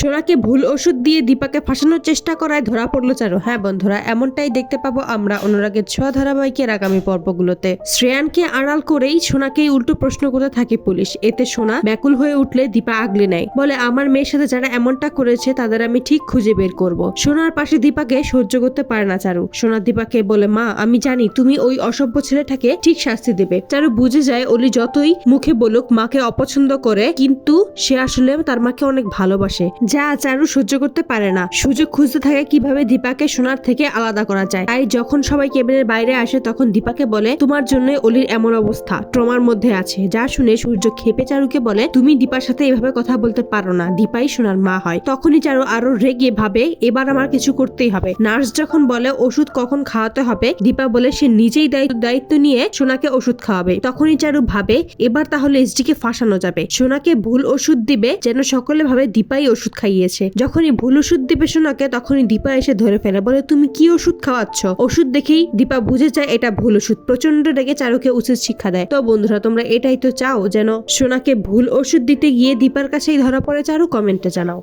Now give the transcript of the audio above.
সোনাকে ভুল ওষুধ দিয়ে দীপাকে ফাঁসানোর চেষ্টা করায় ধরা পড়ল চারু। হ্যাঁ বন্ধুরা, এমনটাই দেখতে পাবো আমরা অনুরাগের ছোঁয়া ধারাবাহিকের আগামী পর্বগুলোতে। শ্রেয়ানকে আড়াল করেই সোনাকেই উল্টো প্রশ্ন করতে থাকে পুলিশ। এতে সোনা ব্যাকুল হয়ে উঠলে দীপা আগলে নেয়। বলে, আমার মেয়ের সাথে যারা এমনটা করেছে, তাদের আমি ঠিক খুঁজে বের করব। সোনার পাশে দীপাকে সহ্য করতে পারে না চারু। সোনা দীপাকে বলে, মা, আমি জানি তুমি ওই অসভ্য ছেলেটাকে ঠিক শাস্তি দেবে। চারু বুঝে যায়, অলি যতই মুখে বলুক, মাকে অপছন্দ করে, কিন্তু সে আসলে তার মাকে অনেক ভালোবাসে। যা চারু সহ্য করতে পারে না। সুযোগ খুঁজতে থাকে কীভাবে দীপাকে সোনার থেকে আলাদা করা যায়। তাই যখন সবাই কেবিনের বাইরে আসে, তখন দীপাকে বলে, তোমার জন্য অলির এমন অবস্থা। ট্রমার মধ্যে আছে। যা শুনে সূর্য খেপে চারুকে বলে, তুমি দীপার সাথে এভাবে কথা বলতে পারো না। দীপাই সোনার মা হয়। তখনই চারু আরও রেগে ভাবে, এবার আমার কিছু করতেই হবে। নার্স যখন বলে, ওষুধ কখন খাওয়াতে হবে? দীপা বলে, সে নিজেই দায়িত্ব নিয়ে সোনাকে ওষুধ খাওয়াবে। তখনই চারু ভাবে, এবার তাহলে এসডি কে ফাঁসানো যাবে। সোনাকে ভুল ওষুধ দিবে, যেন সকলে ভাবে দীপাই ওষুধ খাইয়েছে। যখনই ভুল ওষুধ দিবে সোনাকে, তখনই দীপা এসে ধরে ফেলে, বলে, তুমি কি ওষুধ খাওয়াচ্ছ? ওষুধ দেখেই দীপা বুঝে যায়, এটা ভুল ওষুধ। প্রচণ্ড রেগে চারুকে উচিত শিক্ষা দেয়। তো বন্ধুরা, তোমরা এটাই তো চাও, যেন সোনাকে ভুল ওষুধ দিতে গিয়ে দীপার কাছেই ধরা পড়ে। চারু কমেন্টে জানাও।